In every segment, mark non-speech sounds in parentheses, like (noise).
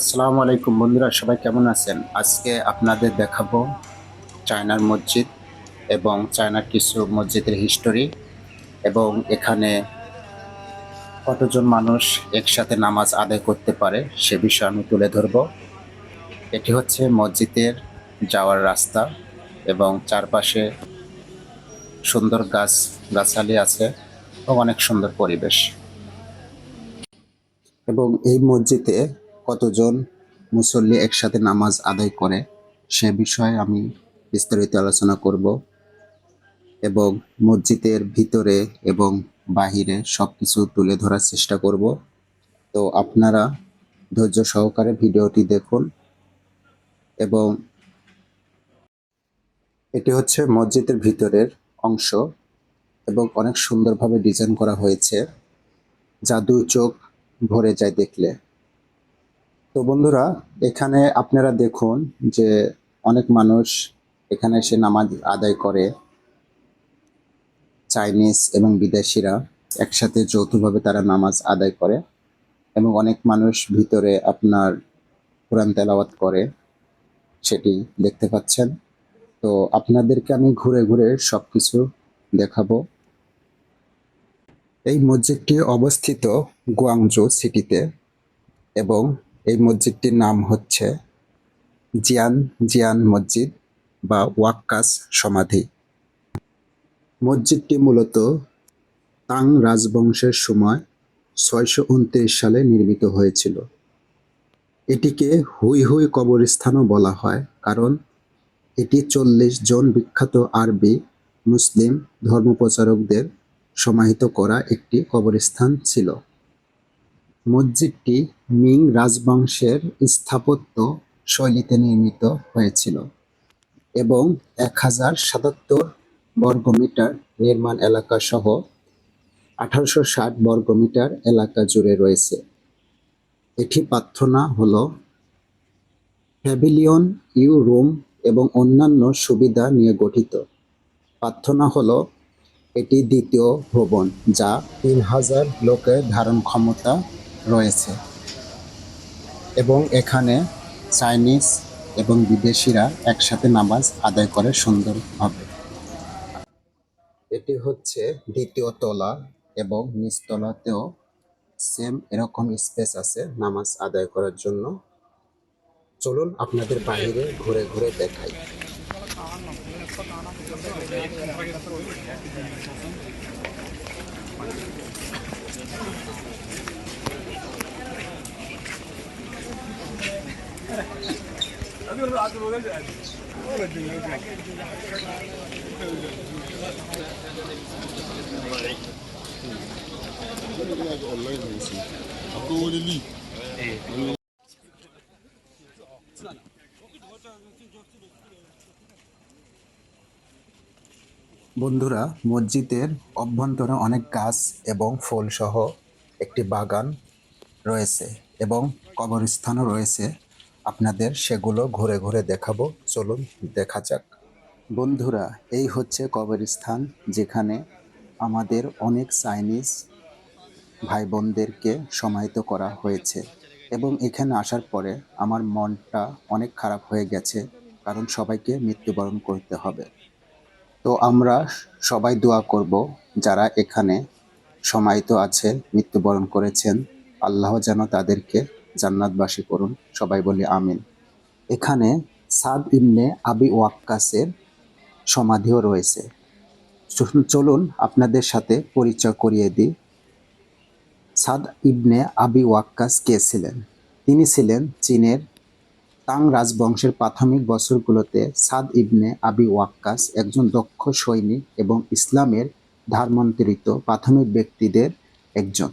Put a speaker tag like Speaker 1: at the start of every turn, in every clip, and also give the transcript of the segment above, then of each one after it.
Speaker 1: আসসালামু আলাইকুম বন্ধুরা, সবাই কেমন আছেন? আজকে আপনাদের দেখাবো চায়নার মসজিদ এবং চায়নার কিছু মসজিদের হিস্টোরি এবং এখানে কতজন মানুষ একসাথে নামাজ আদায় করতে পারে সে বিষয়ে আমি তুলে ধরব। এটি হচ্ছে মসজিদের যাওয়ার রাস্তা এবং চারপাশে সুন্দর গাছ, গাছালি আছে এবং অনেক সুন্দর পরিবেশ। এবং এই মসজিদে কতজন মুসল্লি একসাথে নামাজ আদায় করে সে বিষয়ে আমি বিস্তারিত আলোচনা করব এবং মসজিদের ভিতরে এবং বাহিরে সব কিছু তুলে ধরার চেষ্টা করব। তো আপনারা ধৈর্য সহকারে ভিডিওটি দেখুন এবং এটি হচ্ছে মসজিদের ভিতরের অংশ এবং অনেক সুন্দরভাবে ডিজাইন করা হয়েছে। জাদু চোখ ভরে যায় দেখলে। তো বন্ধুরা, এখানে আপনারা দেখুন যে অনেক মানুষ এখানে এসে নামাজ আদায় করে। চাইনিজ এবং বিদেশিরা একসাথে যৌথভাবে তারা নামাজ আদায় করে এবং অনেক মানুষ ভিতরে আপনার কোরআন তেলাওয়াত করে, সেটি দেখতে পাচ্ছেন। তো আপনাদেরকে আমি ঘুরে ঘুরে সব কিছু দেখাবো। এই মসজিদটি অবস্থিত গুয়াংজো সিটিতে এবং এই মসজিদটির নাম হচ্ছে জিয়ান জিয়ান মসজিদ বা ওয়াক্কাস সমাধি। মসজিদটি মূলত তাং রাজবংশের সময় ছয়শো উনত্রিশ সালে নির্মিত হয়েছিল। এটিকে হুই হুই কবরস্থানও বলা হয় কারণ এটি চল্লিশ জন বিখ্যাত আরবি, মুসলিম ধর্মপ্রচারকদের সমাহিত করা একটি কবরস্থান ছিল। মসজিদটি মিং রাজবংশের স্থাপত্য শৈলীতে নির্মিত হয়েছিল এবং এক হাজার সাতাত্তর বর্গমিটার নির্মাণ এলাকা সহ আঠারোশো ষাট বর্গমিটার এলাকা জুড়ে রয়েছে। এটি প্রার্থনা হল প্যাভিলিয়ন, ইউ রুম এবং অন্যান্য সুবিধা নিয়ে গঠিত। প্রার্থনা হল এটি দ্বিতীয় ভবন যা তিন হাজার লোকের ধারণ ক্ষমতা রয়েছে। এবং এখানে চাইনিজ এবং বিদেশিরা একসাথে নামাজ আদায় করে সুন্দরভাবে। এটি হচ্ছে দ্বিতীয় তলা এবং নিচতলাতেও সেম এরকম স্পেস আছে নামাজ আদায় করার জন্য। চলুন আপনাদের বাইরে ঘুরে ঘুরে দেখাই। বন্ধুরা মসজিদের অভ্যন্তরে অনেক গাছ এবং ফুলসহ একটি বাগান রয়েছে এবং কবরস্থানও রয়েছে। আপনাদের সেগুলো ঘুরে ঘুরে দেখাবো। চলুন দেখা যাক। বন্ধুরা, এই হচ্ছে কবরস্থান, যেখানে আমাদের অনেক চাইনিজ ভাই বোনদেরকে সমাহিত করা হয়েছে। এবং এখানে আসার পরে আমার মনটা অনেক খারাপ হয়ে গেছে, কারণ সবাইকে মৃত্যুবরণ করতে হবে। তো আমরা সবাই দোয়া করব, যারা এখানে সমাহিত আছেন, মৃত্যুবরণ করেছেন, আল্লাহ যেন তাদেরকে জান্নাতবাসী করুন, সবাই বলি আমিন। এখানে সাদ ইবনে আবি ওয়াক্কাসের সমাধিও রয়েছে। চলুন- আপনাদের সাথে পরিচয় করিয়ে দিই। সাদ ইবনে আবি ওয়াক্কাস কে ছিলেন? তিনি ছিলেন চীনের তাং রাজবংশের প্রাথমিক বছরগুলোতে সাদ ইবনে আবি ওয়াক্কাস একজন দক্ষ সৈনিক এবং ইসলামের ধর্মান্তরিত প্রাথমিক ব্যক্তিদের একজন।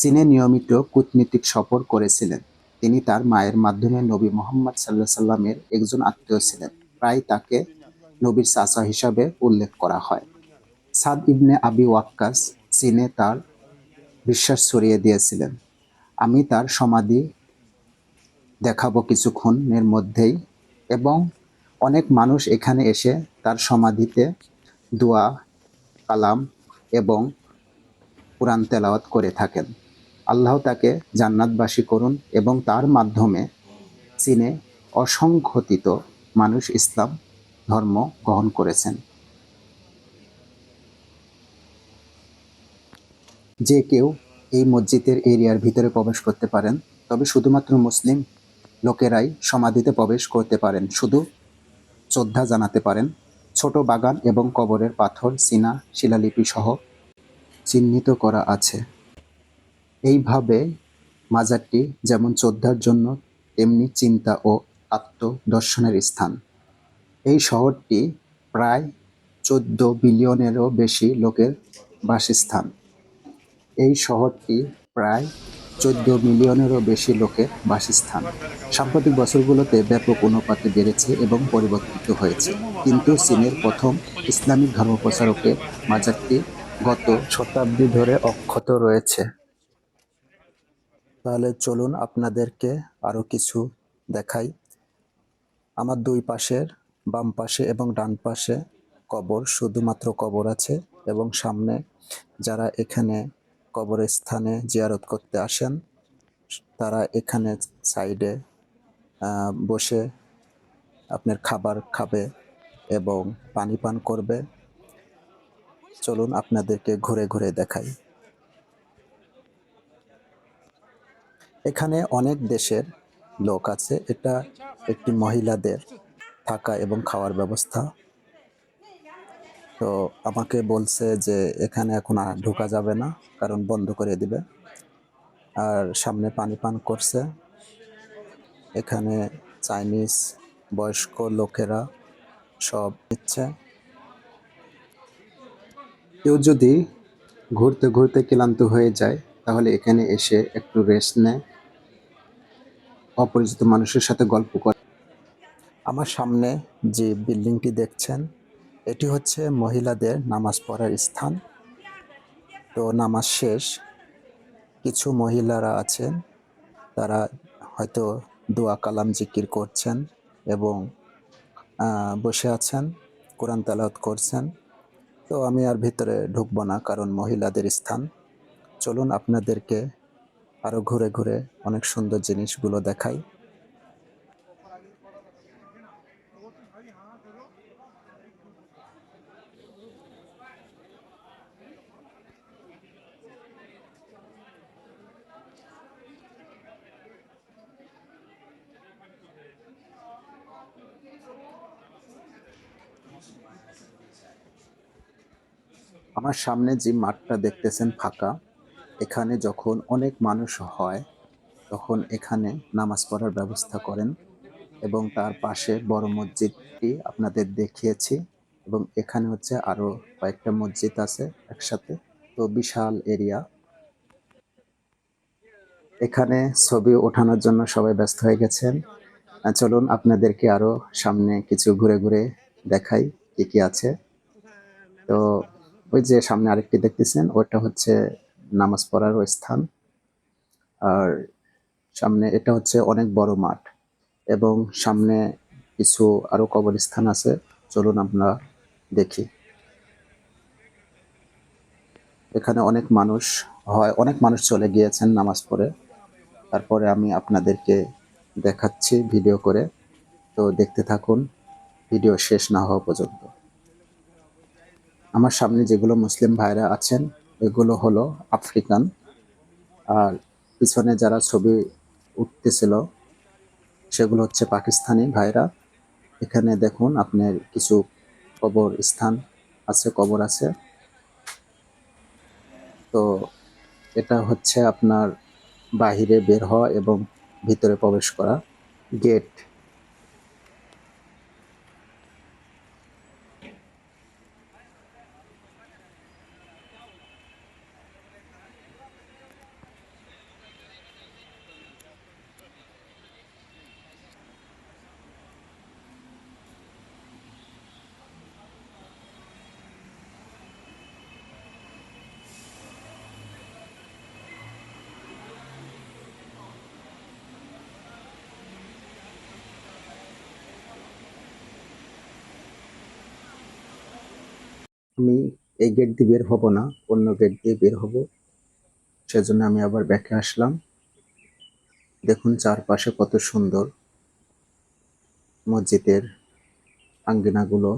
Speaker 1: চীনে নিয়মিত কূটনীতিক সফর করেছিলেন। তিনি তার মায়ের মাধ্যমে নবী মোহাম্মদ সাল্লাহ সাল্লামের একজন আত্মীয় ছিলেন। প্রায় তাকে নবীর চাচা হিসাবে উল্লেখ করা হয়। সাদ ইবনে আবি ওয়াক্কাস চীনে তার বিশ্বাস ছড়িয়ে দিয়েছিলেন। আমি তার সমাধি দেখাবো কিছুক্ষণের মধ্যেই এবং অনেক মানুষ এখানে এসে তার সমাধিতে দোয়া, কালাম এবং কোরআন তেলাওয়াত করে থাকেন। আল্লাহ তাকে জান্নাতবাসী করুন এবং তার মাধ্যমে চীনে অসংখ্যতিত মানুষ ইসলাম ধর্ম গ্রহণ করেছেন। যে কেউ এই মসজিদের এরিয়ার ভিতরে প্রবেশ করতে পারেন, তবে শুধুমাত্র মুসলিম লোকেরাই সমাধিতে প্রবেশ করতে পারেন। শুধু শ্রদ্ধা জানাতে পারেন। ছোট বাগান এবং কবরের পাথর চীনা শিলালিপি সহ চিহ্নিত করা আছে। এইভাবে মাজারটি যেমন শ্রদ্ধার জন্য, তেমনি চিন্তা ও আত্মদর্শনের স্থান। এই শহরটি প্রায় চোদ্দ বিলিয়নেরও বেশি লোকের বাসস্থান। এই শহরটি প্রায় চোদ্দ মিলিয়নেরও বেশি লোকের বাসস্থান। সাম্প্রতিক বছরগুলোতে ব্যাপক অনুপাতে বেড়েছে এবং পরিবর্তিত হয়েছে। কিন্তু চীনের প্রথম ইসলামিক ধর্মপ্রচারকের মাজারটি গত শতাব্দী ধরে অক্ষত রয়েছে। তাহলে চলুন আপনাদেরকে আরও কিছু দেখাই। আমার দুই পাশের বাম পাশে এবং ডান পাশে কবর, শুধুমাত্র কবর আছে এবং সামনে যারা এখানে কবরের স্থানে জিয়ারত করতে আসেন, তারা এখানে সাইডে বসে আপনার খাবার খাবে এবং পানি পান করবে। চলুন আপনাদেরকে ঘুরে ঘুরে দেখাই। এখানে অনেক দেশের লোক আছে। এটা একটি মহিলাদের থাকা এবং খাওয়ার ব্যবস্থা। তো আমাকে বলছে যে এখানে এখন আর ঢোকা যাবে না, কারণ বন্ধ করে দিবে। আর সামনে পানি পান করছে। এখানে চাইনিজ বয়স্ক লোকেরা সব নিচ্ছে। কেউ যদি ঘুরতে ঘুরতে ক্লান্ত হয়ে যায়, তাহলে এখানে এসে একটু রেস্ট নেয়। অপরিচিত মানুষের সাথে গল্প করে। আমার সামনে যে বিল্ডিংটি দেখছেন, এটি হচ্ছে মহিলাদের নামাজ পড়ার স্থান। তো নামাজ শেষ, কিছু মহিলারা আছেন, তারা হয়তো দোয়া, কালাম, জিকির করছেন এবং বসে আছেন, কোরআন তালাত করছেন। তো আমি আর ভিতরে ঢুকবো না, কারণ মহিলাদের স্থান। চলুন আপনাদেরকে আরও ঘুরে ঘুরে অনেক সুন্দর জিনিসগুলো দেখাই। আমার সামনে যে মাঠটা দেখতেছেন ফাঁকা এখানে যখন অনেক মানুষ হয়, তখন এখানে নামাজ পড়ার ব্যবস্থা করেন এবং তার পাশে বড় মসজিদটি আপনাদের দেখিয়েছি এবং এখানে হচ্ছে আরও কয়েকটা মসজিদ আছে একসাথে। তো বিশাল এরিয়া। এখানে ছবি ওঠানোর জন্য সবাই ব্যস্ত হয়ে গেছেন। চলুন আপনাদেরকে আরও সামনে কিছু ঘুরে ঘুরে দেখাই কি কি আছে। তো ওই যে সামনে আরেকটি দেখতেছেন, ওটা হচ্ছে নামাজ পড়ারও স্থান। আর সামনে এটা হচ্ছে অনেক বড় মাঠ এবং সামনে কিছু আরও কবরস্থান আছে। চলুন আমরা দেখি। এখানে অনেক মানুষ হয়, অনেক মানুষ চলে গিয়েছেন নামাজ পড়ে। তারপরে আমি আপনাদেরকে দেখাচ্ছি ভিডিও করে। তো দেখতে থাকুন, ভিডিও শেষ না হওয়া পর্যন্ত। আমার সামনে যেগুলো মুসলিম ভাইরা আছেন এগুলো হলো আফ্রিকান। আর পিছনে যারা ছবি উঠতেছিল, সেগুলো হচ্ছে পাকিস্তানি ভাইরা। এখানে দেখুন আপনার কিছু কবর স্থান আছে, কবর আছে। তো এটা হচ্ছে আপনার বাহিরে বের হওয়া এবং ভিতরে প্রবেশ করা গেট। আমি এই গেট দিয়ে বের হব না, অন্য গেট দিয়ে বের হব। সেজন্য আমি আবার ব্যাকে আসলাম। দেখুন চারপাশে কত সুন্দর মসজিদের আঙ্গিনাগুলো।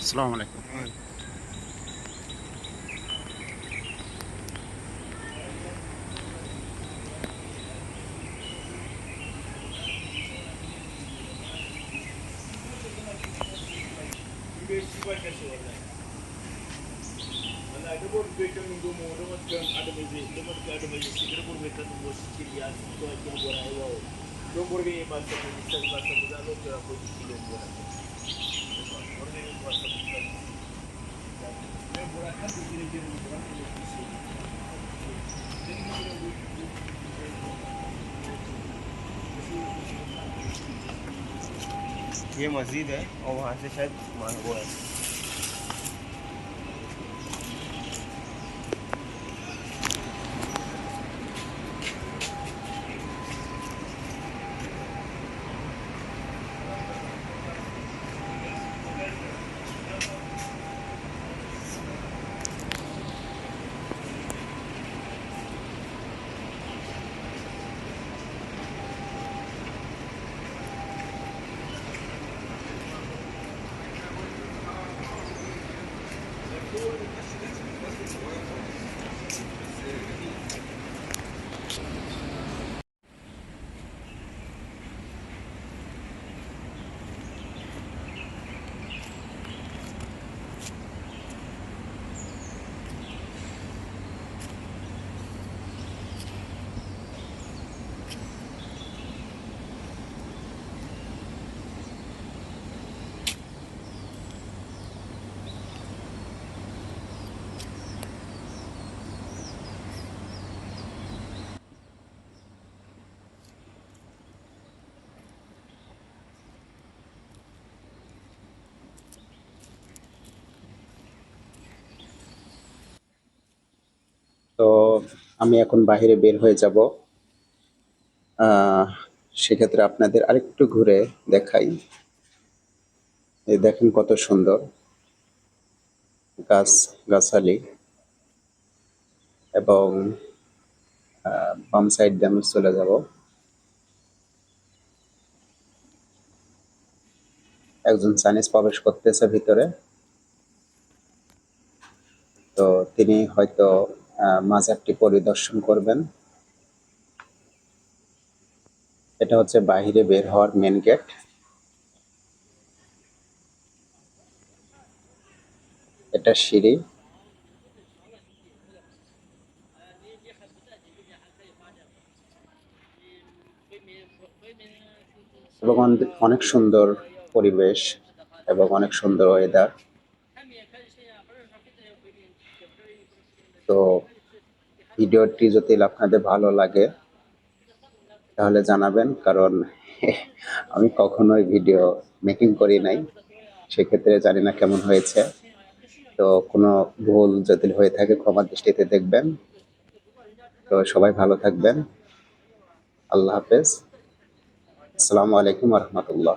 Speaker 1: আসসালামু আলাইকুম।
Speaker 2: Ana da bor be kan ngo mo do mat kan adama je do mat kan adama je sikira bor be kan ngo sikira ya ko ya bor ay wa do bor be ba ta ko sa ba ta ko da lo ko ko sikira bor bor be ba ta ko sa ne bor ka de gire gire ni bor ko si den ni gire wo
Speaker 3: ये मस्जिद है और वहाँ से शायद मांगो
Speaker 4: है
Speaker 1: তো আমি এখন বাইরে বের হয়ে যাব। সেক্ষেত্রে আপনাদের আরেকটু ঘুরে দেখাই। এই দেখেন কত সুন্দর গাছ, গাছালি। এবং বাম সাইড দিয়ে আমি চলে যাব। একজন চাইনিজ প্রবেশ করতেছে ভিতরে। তো তিনি হয়তো মাজারটি পরিদর্শন করবেন। এটা হচ্ছে বাহিরে বের হওয়ার মেন গেট এটা সিঁড়ি। এবং অনেক সুন্দর পরিবেশ এবং অনেক সুন্দর ওয়েদার তো ভিডিওটি যদি আপনাদের ভালো লাগে, তাহলে জানাবেন, কারণ (laughs) আমি কখনোই ভিডিও মেকিং করি নাই। সেক্ষেত্রে জানি না কেমন হয়েছে। তো কোনো ভুল যদি হয়ে থাকে, ক্ষমা দৃষ্টিতে দেখবেন। তো সবাই ভালো থাকবেন। আল্লাহ হাফেজ। আসসালামু আলাইকুম রহমতুল্লাহ।